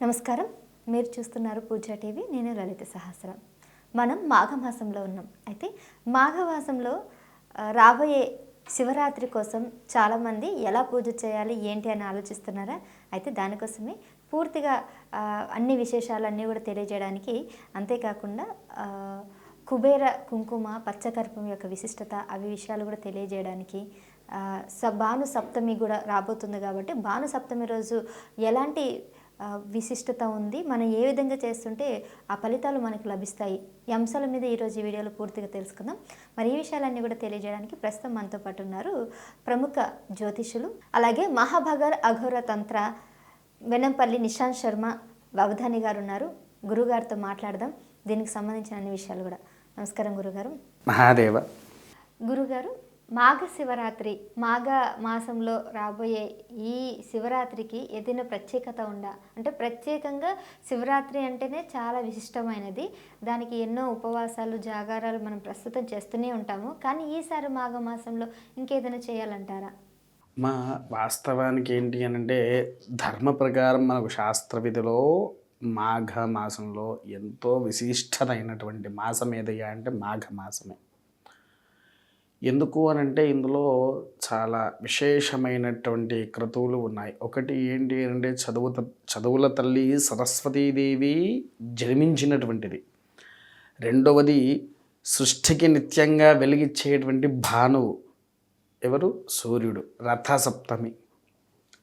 నమస్కారం. మీరు చూస్తున్నారు పూజా టీవీ. నేను లలిత సహస్రం. మనం మాఘమాసంలో ఉన్నాం. అయితే మాఘమాసంలో రాబోయే శివరాత్రి కోసం చాలామంది ఎలా పూజ చేయాలి ఏంటి అని ఆలోచిస్తున్నారా? అయితే దానికోసమే పూర్తిగా అన్ని విశేషాలన్నీ కూడా తెలియజేయడానికి అంతేకాకుండా కుబేర కుంకుమ పచ్చకర్పం యొక్క విశిష్టత అవి విషయాలు కూడా తెలియజేయడానికి స భాను సప్తమి కూడా రాబోతుంది కాబట్టి భాను సప్తమి రోజు ఎలాంటి విశిష్టత ఉంది. మనం ఏ విధంగా చేస్తుంటే ఆ ఫలితాలు మనకు లభిస్తాయి. ఈ అంశాల మీద ఈరోజు ఈ వీడియోలో పూర్తిగా తెలుసుకుందాం. మరి ఈ విషయాలన్నీ కూడా తెలియజేయడానికి ప్రస్తుతం మనతో పాటు ఉన్నారు ప్రముఖ జ్యోతిషులు అలాగే మహాభగర్ అఘోర తంత్ర వెనంపల్లి నిశాంత్ శర్మ అవధాని గారు ఉన్నారు. గురుగారితో మాట్లాడదాం. దీనికి సంబంధించిన అన్ని విషయాలు కూడా. నమస్కారం గురుగారు. మహాదేవ. గురుగారు మాఘ శివరాత్రి మాఘ మాసంలో రాబోయే ఈ శివరాత్రికి ఏదైనా ప్రత్యేకత ఉందా? అంటే ప్రత్యేకంగా శివరాత్రి అంటేనే చాలా విశిష్టమైనది. దానికి ఎన్నో ఉపవాసాలు జాగారాలు మనం ప్రస్తుతం చేస్తూనే ఉంటాము. కానీ ఈసారి మాఘ మాసంలో ఇంకేదైనా చేయాలంటారా? మా వాస్తవానికి ఏంటి అని అంటే ధర్మ ప్రకారం మనకు శాస్త్ర విధిలో మాఘ మాసంలో ఎంతో విశిష్టమైనటువంటి మాసం ఏదయ్యా అంటే మాఘ మాసమే ఎందుకు అని అంటే ఇందులో చాలా విశేషమైనటువంటి క్రతువులు ఉన్నాయి. ఒకటి ఏంటి అంటే చదువు త- చదువుల తల్లి సరస్వతీదేవి జన్మించినటువంటిది. రెండవది సృష్టికి నిత్యంగా వెలిగిచ్చేటువంటి భానువు ఎవరు? సూర్యుడు. రథసప్తమి.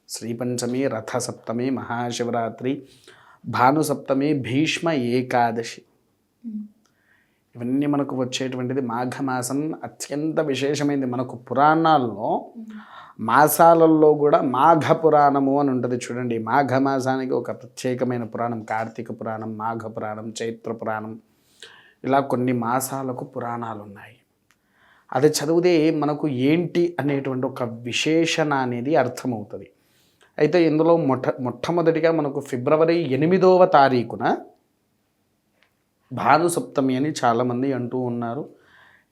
శ్రీపంచమి రథసప్తమి మహాశివరాత్రి భానుసప్తమి భీష్మ ఏకాదశి. ఇవన్నీ మనకు వచ్చేటువంటిది మాఘమాసం అత్యంత విశేషమైనది మనకు పురాణాల్లో మాసాలలో కూడా మాఘ పురాణము అని ఉంటుంది చూడండి. మాఘ మాసానికి ఒక ప్రత్యేకమైన పురాణం కార్తీక పురాణం మాఘ పురాణం చైత్ర పురాణం. ఇలా కొన్ని మాసాలకు పురాణాలు ఉన్నాయి అది చదివితే మనకు ఏంటి అనేటువంటి ఒక విశేషణ అనేది అర్థమవుతుంది. అయితే ఇందులో మొట్ట మొట్టమొదటిగా మనకు ఫిబ్రవరి ఎనిమిదవ తారీఖున భాను సప్తమి అని చాలామంది అంటూ ఉన్నారు.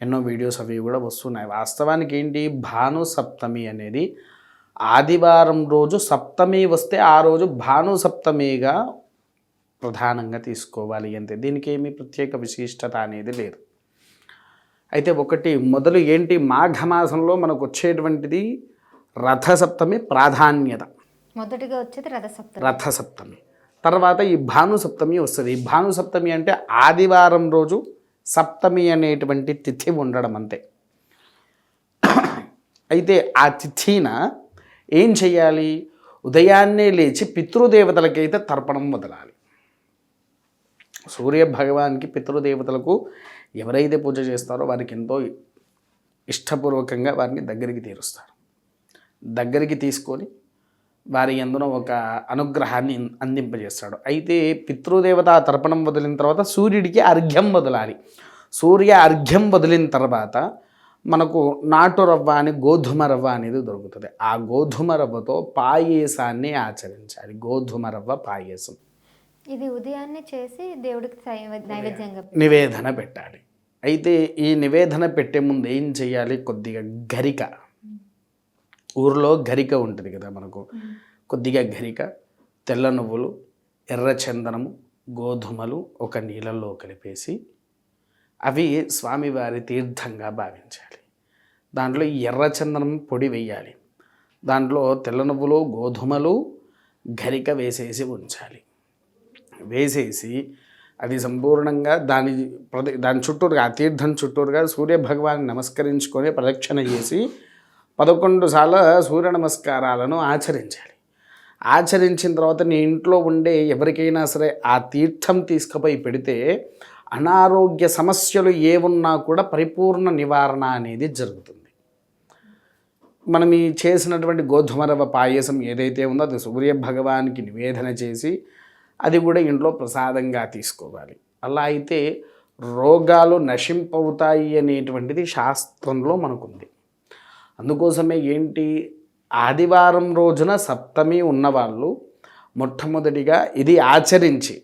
ఎన్నో వీడియోస్ అవి కూడా వస్తున్నాయి. వాస్తవానికి ఏంటి? భాను సప్తమి అనేది ఆదివారం రోజు సప్తమి వస్తే ఆ రోజు భాను సప్తమిగా ప్రధానంగా తీసుకోవాలి అంతే దీనికి ఏమీ ప్రత్యేక విశిష్టత అనేది లేదు. అయితే ఒకటి మొదలు ఏంటి? మాఘమాసంలో మనకు వచ్చేటువంటిది రథసప్తమి ప్రాధాన్యత. మొదటిగా వచ్చేది రథసప్తమి రథసప్తమి తర్వాత ఈ భాను సప్తమి వస్తుంది. ఈ భాను సప్తమి అంటే ఆదివారం రోజు సప్తమి అనేటువంటి తిథి ఉండడం అంతే. అయితే ఆ తిథిన ఏం చేయాలి? ఉదయాన్నే లేచి పితృదేవతలకైతే తర్పణం వదలాలి. సూర్య భగవాన్కి పితృదేవతలకు ఎవరైతే పూజ చేస్తారో వారికి ఎంతో ఇష్టపూర్వకంగా వారిని దగ్గరికి తీరుస్తారు. దగ్గరికి తీసుకొని వారి అందున ఒక అనుగ్రహాన్ని అందింపజేస్తాడు. అయితే పితృదేవత తర్పణం వదిలిన తర్వాత సూర్యుడికి అర్ఘ్యం వదలాలి. సూర్య అర్ఘ్యం వదిలిన తర్వాత మనకు నాటు రవ్వ అని గోధుమ రవ్వ అనేది దొరుకుతుంది. ఆ గోధుమ రవ్వతో పాయసాన్ని ఆచరించాలి. గోధుమ రవ్వ పాయసం. ఇది ఉదయాన్నే చేసి దేవుడికి నైవేద్యంగా నివేదన పెట్టాలి. అయితే ఈ నివేదన పెట్టే ముందు ఏం చేయాలి కొద్దిగా గరిక. ఊరిలో గరిక ఉంటుంది కదా మనకు. కొద్దిగా గరిక తెల్ల నువ్వులు ఎర్ర చందనము గోధుమలు ఒక నీళ్ళల్లో కలిపేసి అవి స్వామివారి తీర్థంగా భావించాలి. దాంట్లో ఈ ఎర్ర చందనం పొడి వేయాలి దాంట్లో తెల్ల నువ్వులు గోధుమలు గరిక వేసేసి ఉంచాలి. వేసేసి అది సంపూర్ణంగా దాని ప్రద దాని చుట్టూరుగా ఆ తీర్థం చుట్టూరుగా సూర్య భగవాన్ని నమస్కరించుకొని ప్రదక్షిణ చేసి పదకొండు సార్లు సూర్య నమస్కారాలను ఆచరించాలి. ఆచరించిన తర్వాత నీ ఇంట్లో ఉండే ఎవరికైనా సరే ఆ తీర్థం తీసుకుపోయి పెడితే అనారోగ్య సమస్యలు ఏమున్నా కూడా పరిపూర్ణ నివారణ అనేది జరుగుతుంది. మనం ఈ చేసినటువంటి గోధుమ పాయసం ఏదైతే ఉందో అది సూర్య భగవానికి నివేదన చేసి అది కూడా ఇంట్లో ప్రసాదంగా తీసుకోవాలి. అలా అయితే రోగాలు నశింపవుతాయి అనేటువంటిది శాస్త్రంలో మనకుంది. అందుకోసమే ఏంటి? ఆదివారం రోజున సప్తమి ఉన్నవాళ్ళు మొట్టమొదటిగా ఇది ఆచరించి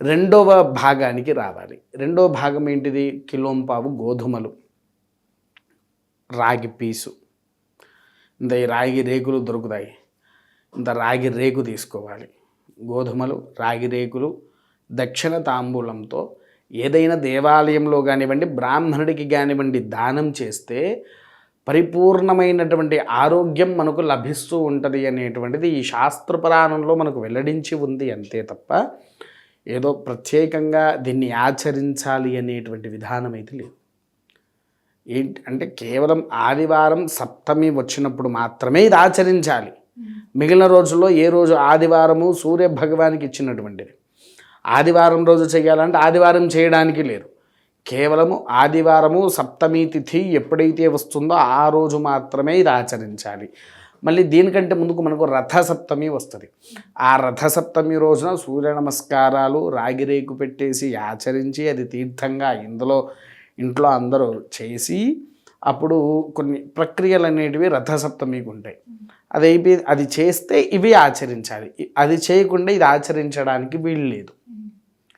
రెండవ భాగానికి రావాలి. రెండవ భాగం ఏంటిది? కిలోంపావు గోధుమలు. రాగి పీసు. ఇంత ఈ రాగి రేకులు దొరుకుతాయి. ఇంత రాగి రేకు తీసుకోవాలి. గోధుమలు రాగి రేకులు దక్షిణ తాంబూలంతో ఏదైనా దేవాలయంలో కానివ్వండి బ్రాహ్మణుడికి కానివ్వండి దానం చేస్తే పరిపూర్ణమైనటువంటి ఆరోగ్యం మనకు లభిస్తూ ఉంటుంది అనేటువంటిది ఈ శాస్త్రపురాణంలో మనకు వెల్లడించి ఉంది అంతే తప్ప ఏదో ప్రత్యేకంగా దీన్ని ఆచరించాలి అనేటువంటి విధానం అయితే లేదు. ఏంటి అంటే కేవలం ఆదివారం సప్తమి వచ్చినప్పుడు మాత్రమే ఇది ఆచరించాలి. మిగిలిన రోజుల్లో ఏ రోజు ఆదివారము సూర్య భగవానికి ఇచ్చినటువంటిది? ఆదివారం రోజు చేయాలంటే ఆదివారం చేయడానికి లేదు. కేవలము ఆదివారము సప్తమి తిథి ఎప్పుడైతే వస్తుందో ఆ రోజు మాత్రమే ఇది ఆచరించాలి. మళ్ళీ దీనికంటే ముందుకు మనకు రథసప్తమి వస్తుంది. ఆ రథసప్తమి రోజున సూర్య నమస్కారాలు రాగిరేకు పెట్టేసి ఆచరించి అది తీర్థంగా ఇందులో ఇంట్లో అందరూ చేసి అప్పుడు కొన్ని ప్రక్రియలు అనేటివి రథసప్తమికి ఉంటాయి. అది అయిపోయి అది చేస్తే ఇవి ఆచరించాలి. అది చేయకుండా ఇది ఆచరించడానికి వీలు లేదు.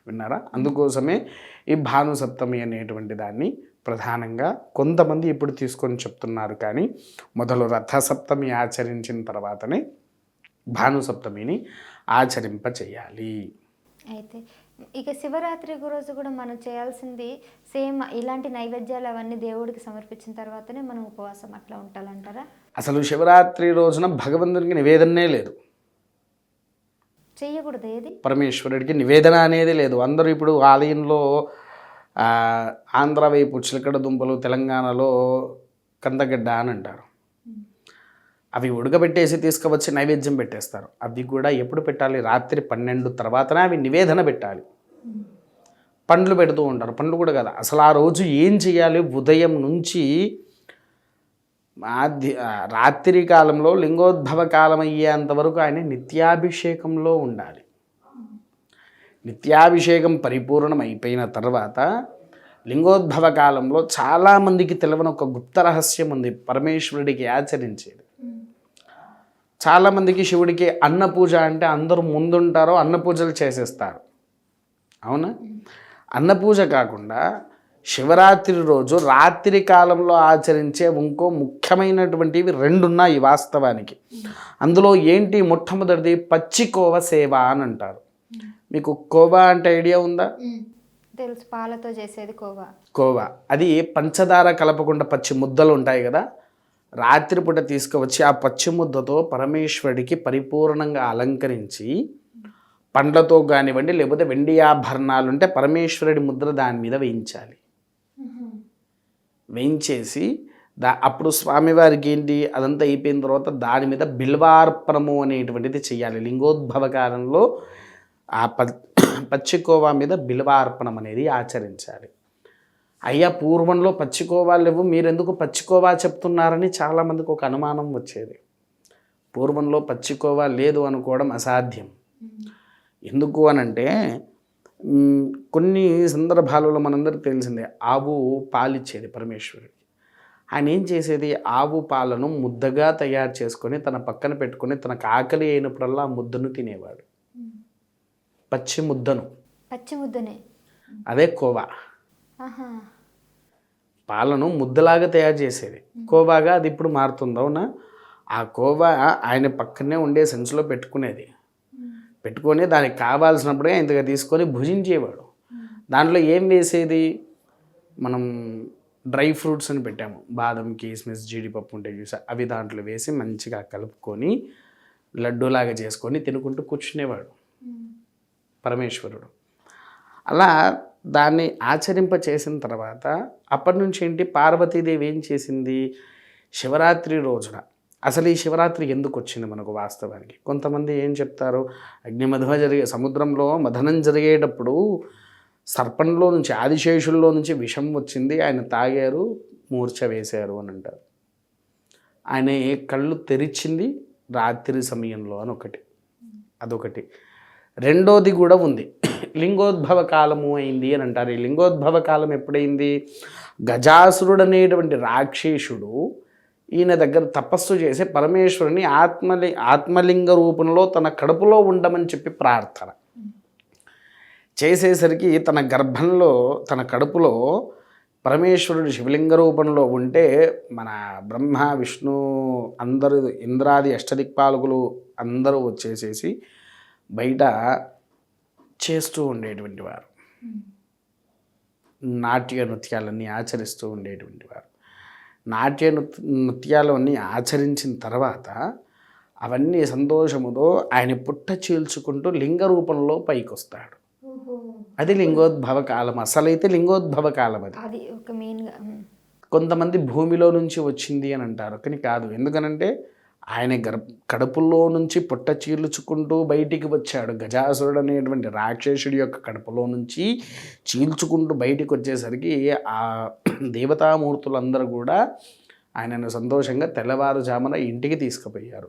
విన్నారా? అందుకోసమే ఈ భాను సప్తమి అనేటువంటి దాన్ని ప్రధానంగా కొంతమంది ఇప్పుడు తీసుకొని చెప్తున్నారు. కానీ మొదలు రథ సప్తమి ఆచరించిన తర్వాతనే భాను సప్తమిని ఆచరింప చేయాలి అయితే ఇక శివరాత్రి రోజు కూడా మనం చేయాల్సింది సేమ్ ఇలాంటి నైవేద్యాలు అవన్నీ దేవుడికి సమర్పించిన తర్వాతనే మనం ఉపవాసం అట్లా ఉండాలంటారా? అసలు శివరాత్రి రోజున భగవంతునికి నివేదనే లేదు. చేయకూడదు. ఏది? పరమేశ్వరుడికి నివేదన అనేది లేదు. అందరూ ఇప్పుడు ఆలయంలో ఆంధ్ర వైపు చిలకడ దుంపలు తెలంగాణలో కందగడ్డ అని అంటారు. అవి ఉడకబెట్టేసి తీసుకువచ్చి నైవేద్యం పెట్టేస్తారు. అవి కూడా ఎప్పుడు పెట్టాలి? రాత్రి పన్నెండు తర్వాతనే అవి నివేదన పెట్టాలి. పండ్లు పెడుతూ ఉంటారు. పండ్లు కూడా కదా. అసలు ఆ రోజు ఏం చేయాలి? ఉదయం నుంచి మాధ్య రాత్రి కాలంలో లింగోద్భవ కాలం అయ్యేంత వరకు ఆయన నిత్యాభిషేకంలో ఉండాలి. నిత్యాభిషేకం పరిపూర్ణం అయిపోయిన తర్వాత లింగోద్భవ కాలంలో చాలామందికి తెలియని ఒక గుప్త రహస్యం ఉంది పరమేశ్వరుడికి ఆచరించేది. చాలామందికి శివుడికి అన్న పూజ అంటే అందరూ ముందుంటారో అన్న పూజలు చేసేస్తారు. అవునా? అన్న పూజ కాకుండా శివరాత్రి రోజు రాత్రి కాలంలో ఆచరించే ఇంకో ముఖ్యమైనటువంటివి రెండు ఉన్నాయి వాస్తవానికి. అందులో ఏంటి మొట్టమొదటిది? పచ్చికోవ సేవ అని అంటారు. మీకు కోవా అంటే ఐడియా ఉందా? తెలుసు. పాలతో చేసేది కోవా. కోవా. అది పంచదార కలపకుండా పచ్చి ముద్దలు ఉంటాయి కదా? రాత్రిపూట తీసుకువచ్చి ఆ పచ్చి ముద్దతో పరమేశ్వరుడికి పరిపూర్ణంగా అలంకరించి పండ్లతో కానివ్వండి లేకపోతే వెండి ఆభరణాలు ఉంటే పరమేశ్వరుడి ముద్ర దాని మీద వేయించాలి. వేయించేసి దా అప్పుడు స్వామివారికి ఏంటి అదంతా అయిపోయిన తర్వాత దాని మీద బిల్వార్పణము అనేటువంటిది చేయాలి లింగోద్భవ కాలంలో ఆ ప పచ్చికోవా మీద బిల్వార్పణం అనేది ఆచరించాలి. అయ్యా పూర్వంలో పచ్చికోవా లేవు మీరెందుకు పచ్చికోవా చెప్తున్నారని చాలామందికి ఒక అనుమానం వచ్చేది. పూర్వంలో పచ్చికోవా లేదు అనుకోవడం అసాధ్యం. ఎందుకు అనంటే కొన్ని సందర్భాలలో మనందరికీ తెలిసిందే ఆవు పాలిచ్చేది పరమేశ్వరుడికి. ఆయన ఏం చేసేది? ఆవు పాలను ముద్దగా తయారు చేసుకొని తన పక్కన పెట్టుకొని తనకు ఆకలి అయినప్పుడల్లా ఆ ముద్దను తినేవాడు. పచ్చి ముద్దను. పచ్చి ముద్దనే. అదే కోవా. పాలను ముద్దలాగా తయారు చేసేది. కోవాగా అది ఇప్పుడు మారుతుంది అవునా? ఆ కోవా ఆయన పక్కనే ఉండే సంచిలో పెట్టుకునేది. పెట్టుకొని దానికి కావాల్సినప్పుడే ఇంతగా తీసుకొని భుజించేవాడు. దాంట్లో ఏం వేసేది? మనం డ్రై ఫ్రూట్స్ అని పెట్టాము. బాదం కిస్మిస్ జీడిపప్పు ఉంటే చూసా. అవి దాంట్లో వేసి మంచిగా కలుపుకొని లడ్డూలాగా చేసుకొని తినుకుంటూ కూర్చునేవాడు. పరమేశ్వరుడు. అలా దాన్ని ఆచరింప చేసిన తర్వాత అప్పటి నుంచి ఏంటి? పార్వతీదేవి ఏం చేసింది? శివరాత్రి రోజున అసలు ఈ శివరాత్రి ఎందుకు వచ్చింది మనకు వాస్తవానికి? కొంతమంది ఏం చెప్తారు? అగ్నిమధుమ జరిగే సముద్రంలో మథనం జరిగేటప్పుడు సర్పంలో నుంచి ఆదిశేషుల్లో నుంచి విషం వచ్చింది. ఆయన తాగారు మూర్ఛ వేశారు అని అంటారు. ఆయన ఏ కళ్ళు తెరిచింది? రాత్రి సమయంలో అని ఒకటి. అదొకటి. రెండోది కూడా ఉంది. లింగోద్భవ కాలము అయింది అని అంటారు. ఈ లింగోద్భవ కాలం ఎప్పుడైంది? గజాసురుడు అనేటువంటి రాక్షసుడు ఈయన దగ్గర తపస్సు చేసి పరమేశ్వరుని ఆత్మలి ఆత్మలింగ రూపంలో తన కడుపులో ఉండమని చెప్పి ప్రార్థన. చేసేసరికి తన గర్భంలో తన కడుపులో పరమేశ్వరుడు శివలింగ రూపంలో ఉంటే మన బ్రహ్మ విష్ణు అందరూ ఇంద్రాది అష్టదిక్పాలకులు అందరూ వచ్చేసేసి బయట చేస్తూ ఉండేటువంటి వారు. నాట్య నృత్యాలన్నీ ఆచరిస్తూ ఉండేటువంటి వారు. నాట్య నృత్ నృత్యాలన్నీ ఆచరించిన తర్వాత అవన్నీ సంతోషముతో ఆయన పుట్ట చీల్చుకుంటూ లింగ రూపంలో పైకి వస్తాడు అది లింగోద్భవ కాలం. అసలైతే లింగోద్భవ కాలం అది. అది ఒక మెయిన్గా కొంతమంది భూమిలో నుంచి వచ్చింది అని అంటారు. కానీ కాదు. ఎందుకనంటే ఆయన గర్ కడుపులో నుంచి పుట్ట చీల్చుకుంటూ బయటికి వచ్చాడు. గజాసురుడు అనేటువంటి రాక్షసుడి యొక్క కడుపులో నుంచి చీల్చుకుంటూ బయటికి వచ్చేసరికి ఆ దేవతామూర్తులందరూ కూడా ఆయనను సంతోషంగా తెల్లవారుజామున ఇంటికి తీసుకుపోయారు.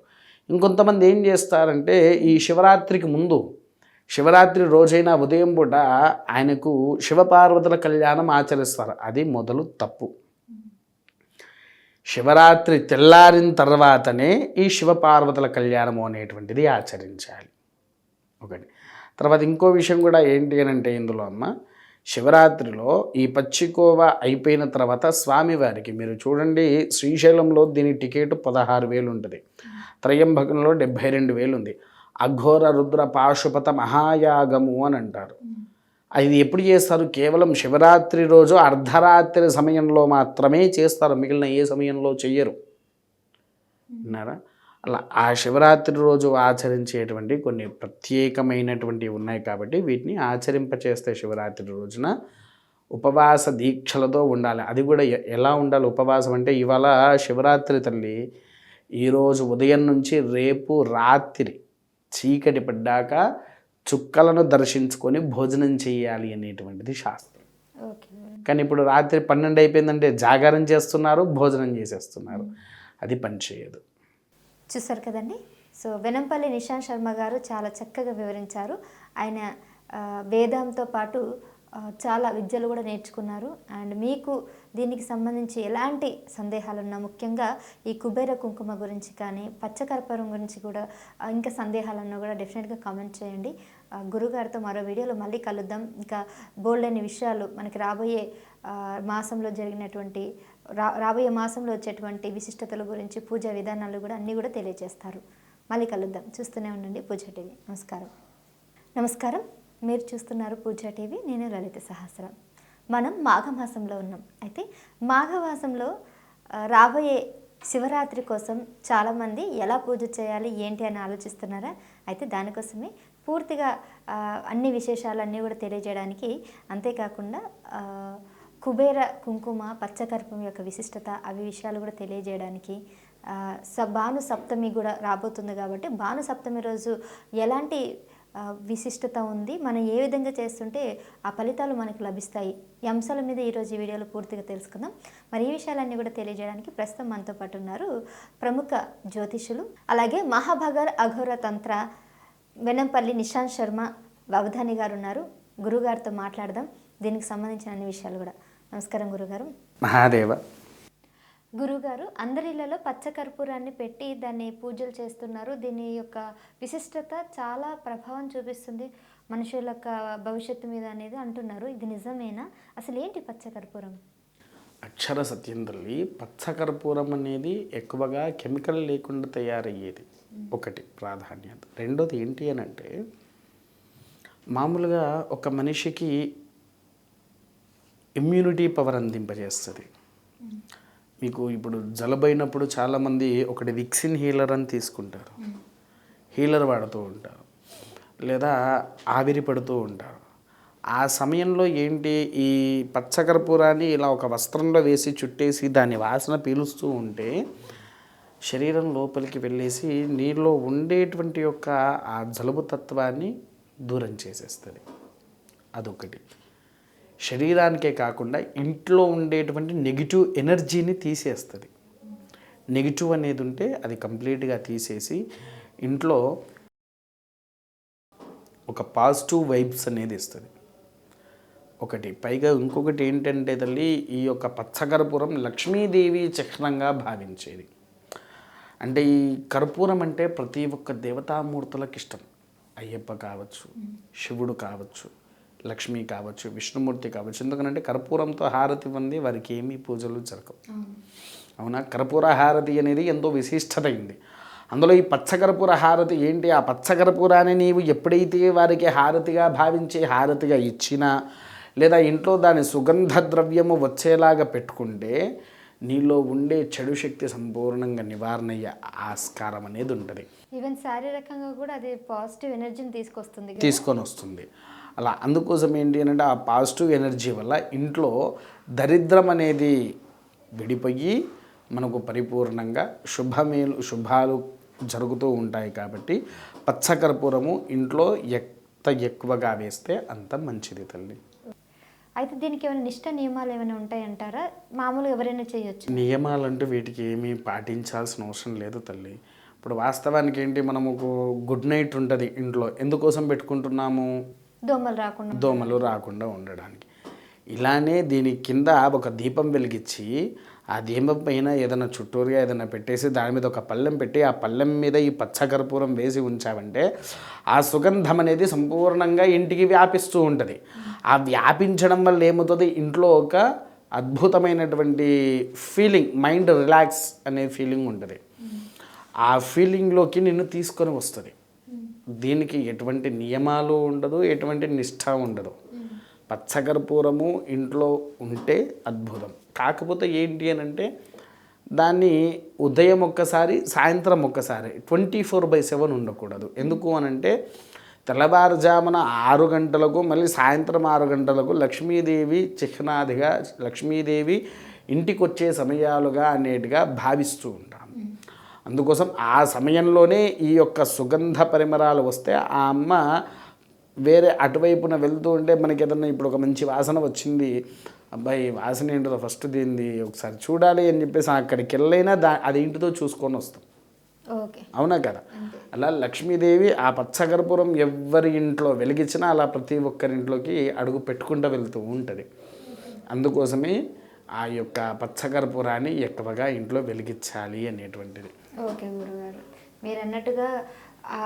ఇంకొంతమంది ఏం చేస్తారంటే ఈ శివరాత్రికి ముందు శివరాత్రి రోజైన ఉదయం పూట ఆయనకు శివపార్వతుల కళ్యాణం ఆచరిస్తారు. అది మొదలు తప్పు. శివరాత్రి తెల్లారిన తర్వాతనే ఈ శివపార్వతుల కళ్యాణము అనేటువంటిది ఆచరించాలి. ఒకటి. తర్వాత ఇంకో విషయం కూడా ఏంటి అని అంటే ఇందులో అమ్మ శివరాత్రిలో ఈ పచ్చికోవ అయిపోయిన తర్వాత స్వామివారికి మీరు చూడండి శ్రీశైలంలో దీని టికెట్ పదహారు వేలు ఉంటుంది. త్రయంబకంలో డెబ్భై రెండు వేలు ఉంది. అఘోర రుద్ర పాశుపత మహాయాగము అని అంటారు. అది ఎప్పుడు చేస్తారు? కేవలం శివరాత్రి రోజు అర్ధరాత్రి సమయంలో మాత్రమే చేస్తారు. మిగిలిన ఏ సమయంలో చెయ్యరు. విన్నారా అలా ఆ శివరాత్రి రోజు ఆచరించేటువంటి కొన్ని ప్రత్యేకమైనటువంటివి ఉన్నాయి కాబట్టి వీటిని ఆచరింపచేస్తే శివరాత్రి రోజున ఉపవాస దీక్షలతో ఉండాలి. అది కూడా ఎలా ఉండాలి ఉపవాసం అంటే ఇవాళ శివరాత్రి తల్లి ఈరోజు ఉదయం నుంచి రేపు రాత్రి చీకటి పడ్డాక చుక్కలను దర్శించుకొని భోజనం చేయాలి అనేటువంటిది శాస్త్రం. ఓకే. కానీ ఇప్పుడు రాత్రి పన్నెండు అయిపోయిందంటే జాగారం చేస్తున్నారు భోజనం చేసేస్తున్నారు. అది పని చేయదు. చూసారు కదండి? సో వెనంపల్లి నిశాంత్ శర్మ గారు చాలా చక్కగా వివరించారు. ఆయన వేదంతో పాటు చాలా విద్యలు కూడా నేర్చుకున్నారు. అండ్ మీకు దీనికి సంబంధించి ఎలాంటి సందేహాలున్నా ముఖ్యంగా ఈ కుబేర కుంకుమ గురించి కానీ పచ్చకర్పూరం గురించి కూడా ఇంకా సందేహాలన్నా కూడా డెఫినెట్గా కామెంట్ చేయండి. గురుగారితో మరో వీడియోలో మళ్ళీ కలుద్దాం. ఇంకా బోల్డ్ అనే విషయాలు మనకి రాబోయే మాసంలో జరిగినటువంటి రా రాబోయే మాసంలో వచ్చేటువంటి విశిష్టతల గురించి పూజా విధానాలు కూడా అన్నీ కూడా తెలియజేస్తారు. మళ్ళీ కలుద్దాం. చూస్తూనే ఉండండి పూజ టీవీ. నమస్కారం. నమస్కారం. మీరు చూస్తున్నారు పూజా టీవీ నేను లలిత సహస్రం. మనం మాఘమాసంలో ఉన్నాం. అయితే మాఘమాసంలో రాబోయే శివరాత్రి కోసం చాలామంది ఎలా పూజ చేయాలి ఏంటి అని ఆలోచిస్తున్నారా? అయితే దానికోసమే పూర్తిగా అన్ని విశేషాలన్నీ కూడా తెలియజేయడానికి అంతేకాకుండా కుబేర కుంకుమ పచ్చకర్పం యొక్క విశిష్టత అవి విషయాలు కూడా తెలియజేయడానికి స భాను సప్తమి కూడా రాబోతుంది కాబట్టి భాను సప్తమి రోజు ఎలాంటి విశిష్టత ఉంది. మనం ఏ విధంగా చేస్తుంటే ఆ ఫలితాలు మనకు లభిస్తాయి. ఈ అంశాల మీద ఈరోజు ఈ వీడియోలో పూర్తిగా తెలుసుకుందాం. మరి ఈ విషయాలన్నీ కూడా తెలియజేయడానికి ప్రస్తుతం మనతో పాటు ఉన్నారు ప్రముఖ జ్యోతిషులు అలాగే మహాభగర్ అఘోర తంత్ర వెనంపల్లి నిశాంత్ శర్మ వవధాని గారు ఉన్నారు. గురుగారితో మాట్లాడదాం. దీనికి సంబంధించిన అన్ని విషయాలు కూడా. నమస్కారం గురుగారు. మహాదేవ. గురుగారు అందరిళ్ళలో పచ్చ కర్పూరాన్ని పెట్టి దాన్ని పూజలు చేస్తున్నారు. దీని యొక్క విశిష్టత చాలా ప్రభావం చూపిస్తుంది మనుషుల యొక్క భవిష్యత్తు మీద అనేది అంటున్నారు. ఇది నిజమేనా? అసలు ఏంటి పచ్చ కర్పూరం? అక్షర సత్యం తల్లి పచ్చకర్పూరం అనేది ఎక్కువగా కెమికల్ లేకుండా తయారయ్యేది. ఒకటి ప్రాధాన్యత. రెండోది ఏంటి అని అంటే మామూలుగా ఒక మనిషికి ఇమ్యూనిటీ పవర్ అందింపజేస్తుంది. మీకు ఇప్పుడు జలబైనప్పుడు చాలామంది ఒకటి విక్సిన్ హీలర్ అని తీసుకుంటారు. హీలర్ వాడుతూ ఉంటారు. లేదా ఆవిరి పడుతూ ఉంటారు. ఆ సమయంలో ఏంటి ఈ పచ్చకర్పూరాన్ని ఇలా ఒక వస్త్రంలో వేసి చుట్టేసి దాని వాసన పీలుస్తూ ఉంటే శరీరం లోపలికి వెళ్ళేసి నీళ్ళలో ఉండేటువంటి యొక్క ఆ జలుబు తత్వాన్ని దూరం చేసేస్తుంది. అదొకటి. శరీరానికే కాకుండా ఇంట్లో ఉండేటువంటి నెగిటివ్ ఎనర్జీని తీసేస్తుంది. నెగిటివ్ అనేది ఉంటే అది కంప్లీట్గా తీసేసి ఇంట్లో ఒక పాజిటివ్ వైబ్స్ అనేది ఇస్తుంది. ఒకటి పైగా ఇంకొకటి ఏంటంటే తల్లి ఈ యొక్క పచ్చకర్పూరం లక్ష్మీదేవి చిహ్నంగా భావించేది. అంటే ఈ కర్పూరం అంటే ప్రతి ఒక్క దేవతామూర్తులకు ఇష్టం అయ్యప్ప కావచ్చు శివుడు కావచ్చు లక్ష్మి కావచ్చు విష్ణుమూర్తి కావచ్చు. ఎందుకంటే కర్పూరంతో హారతి ఇవ్వండి వారికి ఏమీ పూజలు జరగవు. అవునా. కర్పూర హారతి అనేది ఎంతో విశిష్టత అయింది అందులో ఈ పచ్చకర్పూర హారతి ఏంటి? ఆ పచ్చకర్పూరాన్ని నీవు ఎప్పుడైతే వారికి హారతిగా భావించి హారతిగా ఇచ్చినా లేదా ఇంట్లో దాని సుగంధ ద్రవ్యము వచ్చేలాగా పెట్టుకుంటే నీలో ఉండే చెడు శక్తి సంపూర్ణంగా నివారణ అయ్యే ఆస్కారం అనేది ఉంటుంది. ఈవెన్ శారీరకంగా కూడా అది పాజిటివ్ ఎనర్జీని తీసుకొస్తుంది. తీసుకొని వస్తుంది అలా అందుకోసం ఏంటి అని అంటే ఆ పాజిటివ్ ఎనర్జీ వల్ల ఇంట్లో దరిద్రం అనేది విడిపోయి మనకు పరిపూర్ణంగా శుభమేలు శుభాలు జరుగుతూ ఉంటాయి కాబట్టి పచ్చకర్పూరము ఇంట్లో ఎంత ఎక్కువగా వేస్తే అంత మంచిది తల్లి. అయితే దీనికి ఏమైనా నిష్ట నియమాలు ఏమైనా ఉంటాయంటారా? మామూలుగా ఎవరైనా చేయొచ్చు. నియమాలంటూ వీటికి ఏమీ పాటించాల్సిన అవసరం లేదు తల్లి. ఇప్పుడు వాస్తవానికి ఏంటి మనము గుడ్ నైట్ ఉంటుంది ఇంట్లో. ఎందుకోసం పెట్టుకుంటున్నాము? దోమలు రాకుండా దోమలు రాకుండా ఉండడానికి. ఇలానే దీని కింద ఒక దీపం వెలిగించి ఆ దీపం పైన ఏదైనా చుట్టూరుగా ఏదైనా పెట్టేసి దాని మీద ఒక పళ్ళెం పెట్టి ఆ పళ్ళెం మీద ఈ పచ్చకర్పూరం వేసి ఉంచామంటే ఆ సుగంధం అనేది సంపూర్ణంగా ఇంటికి వ్యాపిస్తూ ఉంటుంది. ఆ వ్యాపించడం వల్ల ఏమవుతుంది? ఇంట్లో ఒక అద్భుతమైనటువంటి ఫీలింగ్ మైండ్ రిలాక్స్ అనే ఫీలింగ్ ఉంటుంది. ఆ ఫీలింగ్లోకి నిన్ను తీసుకొని వస్తుంది. దీనికి ఎటువంటి నియమాలు ఉండదు ఎటువంటి నిష్ఠ ఉండదు. పచ్చకర్పూరము ఇంట్లో ఉంటే అద్భుతం. కాకపోతే ఏంటి అని అంటే దాన్ని ఉదయం ఒక్కసారి సాయంత్రం ఒక్కసారి ట్వంటీ ఫోర్ బై సెవెన్ ఉండకూడదు. ఎందుకు అనంటే తెల్లవారుజామున ఆరు గంటలకు మళ్ళీ సాయంత్రం ఆరు గంటలకు లక్ష్మీదేవి చిహ్నాదిగా లక్ష్మీదేవి ఇంటికి వచ్చే సమయాలుగా అనేటిగా భావిస్తూ ఉంటారు. అందుకోసం ఆ సమయంలోనే ఈ యొక్క సుగంధ పరిమళాలు వస్తే ఆ అమ్మ వేరే అటువైపున వెళ్తూ ఉంటే మనకి ఏదన్నా ఇప్పుడు ఒక మంచి వాసన వచ్చింది అబ్బాయి వాసన ఏంటో ఫస్ట్ దీన్ని ఒకసారి చూడాలి అని చెప్పేసి అక్కడికి వెళ్ళైనా దా అది ఇంటితో చూసుకొని వస్తాం. అవునా కదా? అలా లక్ష్మీదేవి ఆ పచ్చకర్పూరం ఎవరి ఇంట్లో వెలిగించినా అలా ప్రతి ఒక్కరింట్లోకి అడుగు పెట్టుకుంటూ వెళ్తూ ఉంటుంది. అందుకోసమే ఆ యొక్క పచ్చకర్పూరాన్ని ఎక్కువగా ఇంట్లో వెలిగించాలి అనేటువంటిది. ఓకే గురుగారు. మీరు అన్నట్టుగా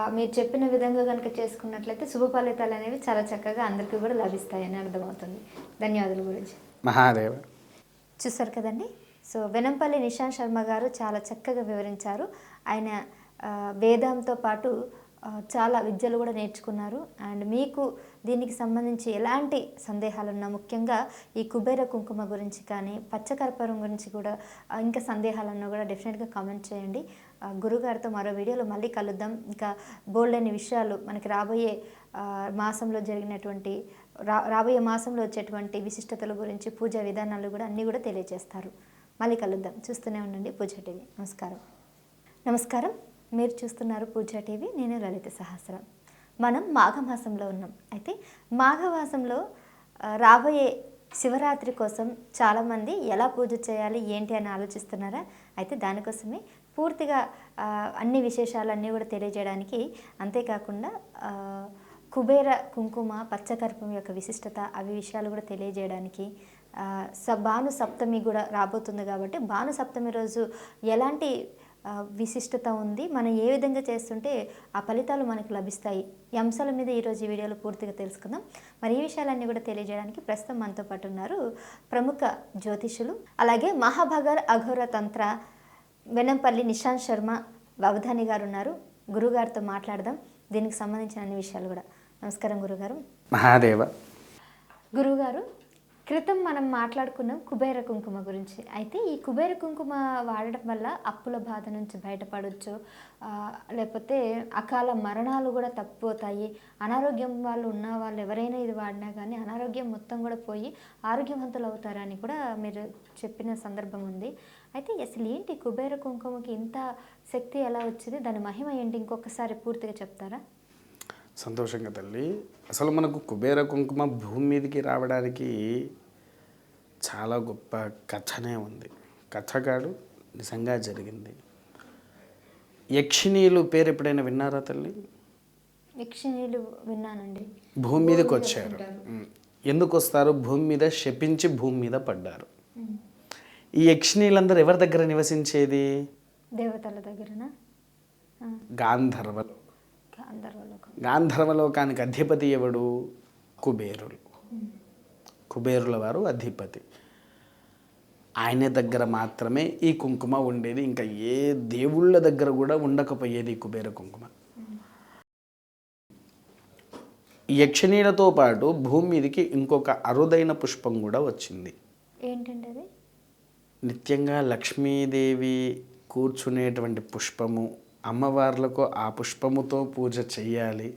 మీరు చెప్పిన విధంగా కనుక చేసుకున్నట్లయితే శుభ ఫలితాలు అనేవి చాలా చక్కగా అందరికీ కూడా లభిస్తాయని అర్థమవుతుంది. ధన్యవాదాలు గురించి మహాదేవ. చూసారు కదండి? సో వెనంపల్లి నిశాంత్ శర్మ గారు చాలా చక్కగా వివరించారు. ఆయన వేదంతో పాటు చాలా విద్యలు కూడా నేర్చుకున్నారు. అండ్ మీకు దీనికి సంబంధించి ఎలాంటి సందేహాలున్నా ముఖ్యంగా ఈ కుబేర కుంకుమ గురించి కానీ పచ్చకర్పూరం గురించి కూడా ఇంకా సందేహాలన్నా కూడా డెఫినెట్గా కామెంట్ చేయండి. గురుగారితో మరో వీడియోలో మళ్ళీ కలుద్దాం. ఇంకా బోల్డ్ అనే విషయాలు మనకి రాబోయే మాసంలో జరిగినటువంటి రా రాబోయే మాసంలో వచ్చేటువంటి విశిష్టతల గురించి పూజా విధానాలు కూడా అన్నీ కూడా తెలియజేస్తారు. మళ్ళీ కలుద్దాం. చూస్తూనే ఉండండి పూజా టీవీ. నమస్కారం. నమస్కారం. మీరు చూస్తున్నారు పూజా టీవీ నేను లలిత సహస్రం. మనం మాఘమాసంలో ఉన్నాం. అయితే మాఘమాసంలో రాబోయే శివరాత్రి కోసం చాలామంది ఎలా పూజ చేయాలి ఏంటి అని ఆలోచిస్తున్నారా? అయితే దానికోసమే పూర్తిగా అన్ని విశేషాలన్నీ కూడా తెలియజేయడానికి అంతేకాకుండా కుబేర కుంకుమ పచ్చకర్పం యొక్క విశిష్టత అవి విషయాలు కూడా తెలియజేయడానికి స భాను సప్తమి కూడా రాబోతుంది కాబట్టి భాను సప్తమి రోజు ఎలాంటి విశిష్టత ఉంది. మనం ఏ విధంగా చేస్తుంటే ఆ ఫలితాలు మనకు లభిస్తాయి. ఈ అంశాల మీద ఈరోజు ఈ వీడియోలో పూర్తిగా తెలుసుకుందాం. మరి ఈ విషయాలన్నీ కూడా తెలియజేయడానికి ప్రస్తుతం మనతో పాటు ఉన్నారు ప్రముఖ జ్యోతిషులు అలాగే మహాభగర్ అఘోర తంత్ర వెనంపల్లి నిశాంత్ శర్మ అవధాని గారు ఉన్నారు. గురుగారితో మాట్లాడదాం. దీనికి సంబంధించిన అన్ని విషయాలు కూడా. నమస్కారం గురుగారు. మహాదేవ. గురుగారు క్రితం మనం మాట్లాడుకున్నాం కుబేర కుంకుమ గురించి. అయితే ఈ కుబేర కుంకుమ వాడడం వల్ల అప్పుల బాధ నుంచి బయటపడవచ్చు లేకపోతే అకాల మరణాలు కూడా తప్పిపోతాయి. అనారోగ్యం వాళ్ళు ఉన్న వాళ్ళు ఎవరైనా ఇది వాడినా కానీ అనారోగ్యం మొత్తం కూడా పోయి ఆరోగ్యవంతులు అవుతారని కూడా మీరు చెప్పిన సందర్భం ఉంది. అయితే అసలు ఏంటి కుబేర కుంకుమకి ఇంత శక్తి ఎలా వచ్చింది? దాని మహిమ ఏంటి? ఇంకొకసారి పూర్తిగా చెప్తారా? సంతోషంగా తల్లి. అసలు మనకు కుబేర కుంకుమ భూమి మీదకి రావడానికి చాలా గొప్ప కథనే ఉంది. కథగాడు నిజంగా జరిగింది. యక్షిణీలు పేరు ఎప్పుడైనా విన్నారా తల్లి? యక్షిణీలు విన్నానండి. భూమి మీదకి వచ్చారు. ఎందుకు వస్తారు? భూమి మీద శపించి భూమి మీద పడ్డారు. ఈ యక్షిణీలందరూ ఎవరి దగ్గర నివసించేది? దేవతల దగ్గరనా? ఆ, గాంధర్వలు గాంధర్వలోకం. గాంధర్వలోకానికి అధిపతి ఎవడు? కుబేరులు. కుబేరుల వారు అధిపతి. ఆయన దగ్గర మాత్రమే ఈ కుంకుమ ఉండేది. ఇంకా ఏ దేవుళ్ళ దగ్గర కూడా ఉండకపోయేది కుబేర కుంకుమ. యక్షిణీలతో పాటు భూమి మీదకి ఇంకొక అరుదైన పుష్పం కూడా వచ్చింది. ఏంటండి అది నిత్యంగా లక్ష్మీదేవి కూర్చునేటువంటి పుష్పము అమ్మవార్లకు ఆ పుష్పముతో పూజ చెయ్యాలి.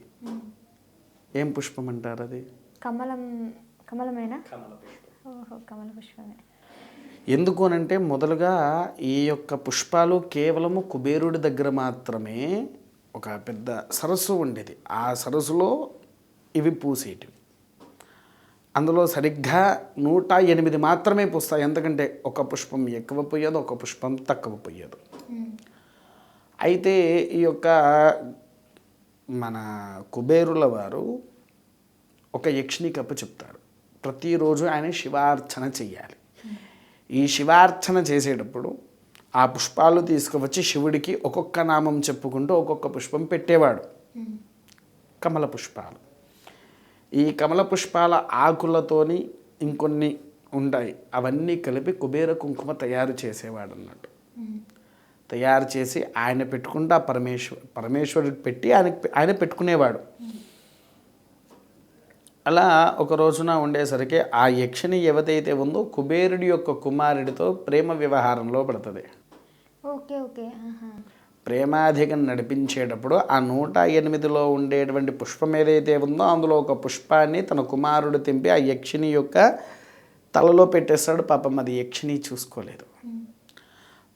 ఏం పుష్పం అంటారు అది కమలం కమలమేనా ఓహో కమల పుష్పమే. ఎందుకు అనంటే మొదలుగా ఈ యొక్క పుష్పాలు కేవలము కుబేరుడి దగ్గర మాత్రమే ఒక పెద్ద సరస్సు ఉండేది. ఆ సరస్సులో ఇవి పూసేటివి. అందులో సరిగ్గా నూట ఎనిమిది మాత్రమే పూస్తాయి. ఎందుకంటే ఒక పుష్పం ఎక్కువ పోయేది ఒక పుష్పం తక్కువ పోయేది. అయితే ఈ యొక్క మన కుబేరుల వారు ఒక యక్షిని కప్పు చెప్తారు. ప్రతిరోజు ఆయన శివార్చన చెయ్యాలి. ఈ శివార్చన చేసేటప్పుడు ఆ పుష్పాలు తీసుకువచ్చి శివుడికి ఒక్కొక్క నామం చెప్పుకుంటూ ఒక్కొక్క పుష్పం పెట్టేవాడు. కమల పుష్పాలు. ఈ కమల పుష్పాల ఆకులతోని ఇంకొన్ని ఉంటాయి. అవన్నీ కలిపి కుబేర కుంకుమ తయారు చేసేవాడు అన్నట్టు తయారు చేసి ఆయన పెట్టుకుంటూ ఆ పరమేశ్వర్ పరమేశ్వరుడికి పెట్టి ఆయన ఆయన పెట్టుకునేవాడు. అలా ఒక రోజున ఉండేసరికి ఆ యక్షిని ఎవతైతే ఉందో కుబేరుడి యొక్క కుమారుడితో ప్రేమ వ్యవహారంలో పడుతుంది. Okay okay. ప్రేమాధికం నడిపించేటప్పుడు ఆ నూట ఎనిమిదిలో ఉండేటువంటి పుష్పం ఏదైతే ఉందో అందులో ఒక పుష్పాన్ని తన కుమారుడు తెంపి ఆ యక్షిని యొక్క తలలో పెట్టేస్తాడు. పాపం అది యక్షిని చూసుకోలేదు.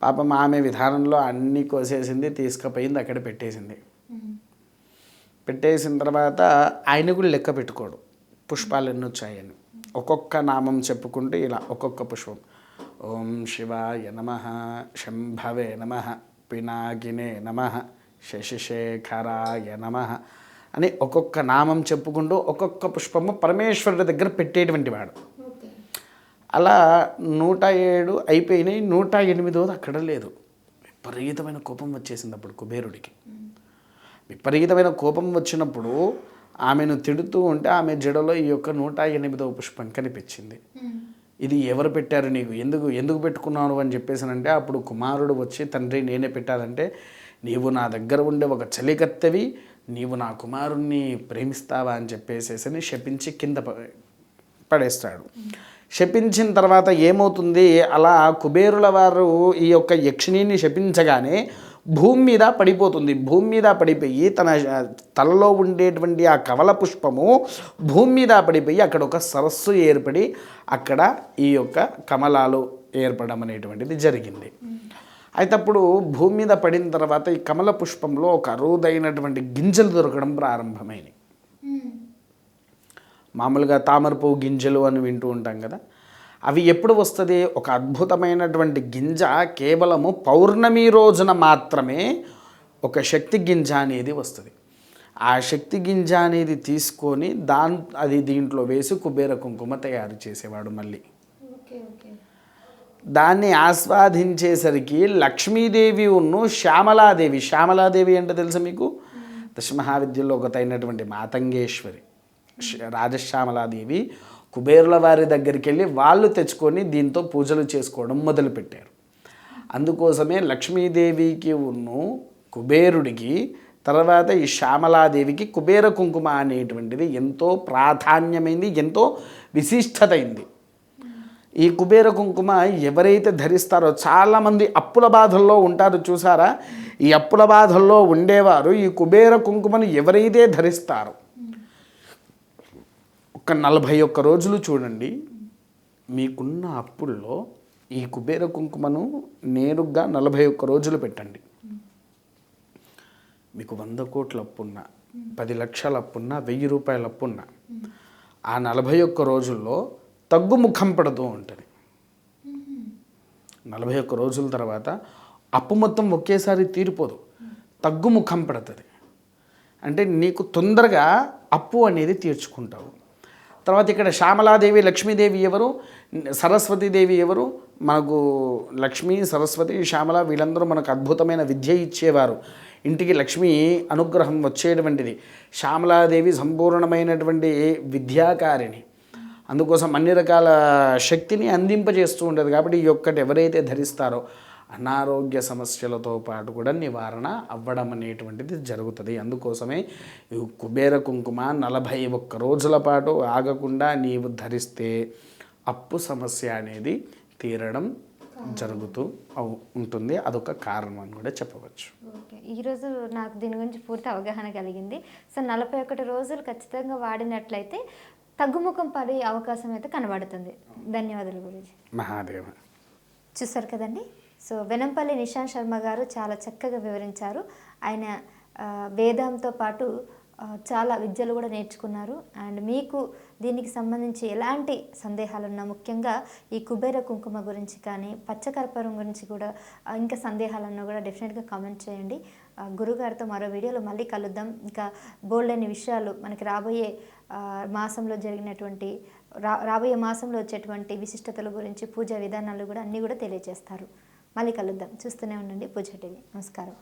పాపం ఆమె విధానంలో అన్నీ కోసేసింది తీసుకుపోయింది అక్కడ పెట్టేసింది. పెట్టేసిన తర్వాత ఆయన కూడా లెక్క పెట్టుకోడు. పుష్పాలు ఎన్ని వచ్చాయని. ఒక్కొక్క నామం చెప్పుకుంటూ ఇలా ఒక్కొక్క పుష్పం. ఓం శివాయ నమ శంభవే నమ పినాకినే నమ శశిశేఖరాయ నమ అని ఒక్కొక్క నామం చెప్పుకుంటూ ఒక్కొక్క పుష్పము పరమేశ్వరుడి దగ్గర పెట్టేటువంటి వాడు. అలా నూట ఏడు అయిపోయినాయి నూట ఎనిమిదోది అక్కడ లేదు. విపరీతమైన కోపం వచ్చేసింది అప్పుడు కుబేరుడికి. విపరీతమైన కోపం వచ్చినప్పుడు ఆమెను తిడుతూ ఉంటే ఆమె జడలో ఈ యొక్క నూట ఎనిమిదవ పుష్పం కనిపించింది. ఇది ఎవరు పెట్టారు నీకు? ఎందుకు ఎందుకు పెట్టుకున్నాను అని చెప్పేసానంటే అప్పుడు కుమారుడు వచ్చి తండ్రి నేనే పెట్టాలంటే నీవు నా దగ్గర ఉండే ఒక చలికత్తెవి నీవు నా కుమారుణ్ణి ప్రేమిస్తావా? అని చెప్పేసేసి శపించి కింద పడేస్తాడు. శపించిన తర్వాత ఏమవుతుంది? అలా కుబేరుల వారు ఈ యొక్క యక్షిణిని శపించగానే భూమి మీద పడిపోతుంది. భూమి మీద పడిపోయి తన తలలో ఉండేటువంటి ఆ కవల పుష్పము భూమి మీద పడిపోయి అక్కడ ఒక సరస్సు ఏర్పడి అక్కడ ఈ యొక్క కమలాలు ఏర్పడడం అనేటువంటిది జరిగింది. అయితే అప్పుడు భూమి మీద పడిన తర్వాత ఈ కమల పుష్పంలో ఒక అరుదైనటువంటి గింజలు దొరకడం ప్రారంభమైనవి మామూలుగా తామర పువ్వు గింజలు అని వింటూ ఉంటాం కదా. అవి ఎప్పుడు వస్తుంది? ఒక అద్భుతమైనటువంటి గింజ కేవలము పౌర్ణమి రోజున మాత్రమే ఒక శక్తి గింజ అనేది వస్తుంది. ఆ శక్తి గింజ అనేది తీసుకొని దాన్ అది దీంట్లో వేసి కుబేర కుంకుమ తయారు చేసేవాడు మళ్ళీ. దాన్ని ఆస్వాదించేసరికి లక్ష్మీదేవి ఉన్ను శ్యామలాదేవి. శ్యామలాదేవి అంటే తెలుసా మీకు? దశమహావిద్యలో ఒకటైనటువంటి మాతంగేశ్వరి. రాజశ్యామలాదేవి కుబేరుల వారి దగ్గరికి వెళ్ళి వాళ్ళు తెచ్చుకొని దీంతో పూజలు చేసుకోవడం మొదలుపెట్టారు. అందుకోసమే లక్ష్మీదేవికి ఉన్ను కుబేరుడికి తర్వాత ఈ శ్యామలాదేవికి కుబేర కుంకుమ అనేటువంటిది ఎంతో ప్రాధాన్యమైంది ఎంతో విశిష్టతైంది. ఈ కుబేర కుంకుమ ఎవరైతే ధరిస్తారో చాలామంది అప్పుల బాధల్లో ఉంటారు చూసారా? ఈ అప్పుల బాధల్లో ఉండేవారు ఈ కుబేర కుంకుమను ఎవరైతే ధరిస్తారో ఒక నలభై ఒక్క రోజులు చూడండి. మీకున్న అప్పుల్లో ఈ కుబేర కుంకుమను నేరుగా నలభై ఒక్క రోజులు పెట్టండి. మీకు వంద కోట్ల అప్పున్నా పది లక్షల అప్పున్నా వెయ్యి రూపాయల అప్పున్నా ఆ నలభై ఒక్క రోజుల్లో తగ్గుముఖం పడుతూ ఉంటుంది నలభై ఒక్క రోజుల తర్వాత అప్పు మొత్తం ఒకేసారి తీరిపోదు. తగ్గుముఖం పడుతుంది. అంటే నీకు తొందరగా అప్పు అనేది తీర్చుకుంటావు. తర్వాత ఇక్కడ శ్యామలాదేవి లక్ష్మీదేవి ఎవరు? సరస్వతీదేవి ఎవరు? మనకు లక్ష్మి సరస్వతి శ్యామల వీళ్ళందరూ మనకు అద్భుతమైన విద్య ఇచ్చేవారు. ఇంటికి లక్ష్మి అనుగ్రహం వచ్చేటువంటిది. శ్యామలాదేవి సంపూర్ణమైనటువంటి విద్యాకారిణి. అందుకోసం అన్ని రకాల శక్తిని అందింపజేస్తూ ఉంటుంది కాబట్టి ఈ ఒక్కటి ఎవరైతే ధరిస్తారో అనారోగ్య సమస్యలతో పాటు కూడా నివారణ అవ్వడం అనేటువంటిది జరుగుతుంది. అందుకోసమే కుబేర కుంకుమ నలభై ఒక్క రోజుల పాటు ఆగకుండా నీవు ధరిస్తే అప్పు సమస్య అనేది తీరడం జరుగుతూ ఉంటుంది. అదొక కారణం అని కూడా చెప్పవచ్చు. ఓకే. ఈరోజు నాకు దీని గురించి పూర్తి అవగాహన కలిగింది. సో నలభై ఒకటి రోజులు ఖచ్చితంగా వాడినట్లయితే తగ్గుముఖం పడే అవకాశం అయితే కనబడుతుంది. ధన్యవాదాలు గురించి మహాదేవ. చూసారు కదండి? సో వెనంపల్లి నిశాంత్ శర్మ గారు చాలా చక్కగా వివరించారు. ఆయన వేదంతో పాటు చాలా విద్యలు కూడా నేర్చుకున్నారు. అండ్ మీకు దీనికి సంబంధించి ఎలాంటి సందేహాలు ఉన్నా ముఖ్యంగా ఈ కుబేర కుంకుమ గురించి కానీ పచ్చకర్పూరం గురించి కూడా ఇంకా సందేహాలు ఉన్నా కూడా డెఫినెట్గా కామెంట్ చేయండి. గురుగారితో మరో వీడియోలో మళ్ళీ కలుద్దాం. ఇంకా బోల్డ్ అనే విషయాలు మనకి రాబోయే మాసంలో జరిగినటువంటి రా రాబోయే మాసంలో వచ్చేటువంటి విశిష్టతల గురించి పూజా విధానాలు కూడా అన్నీ కూడా తెలియజేస్తారు. మళ్ళీ కలుద్దాం. చూస్తూనే ఉండండి పూజ టీవీ. నమస్కారం.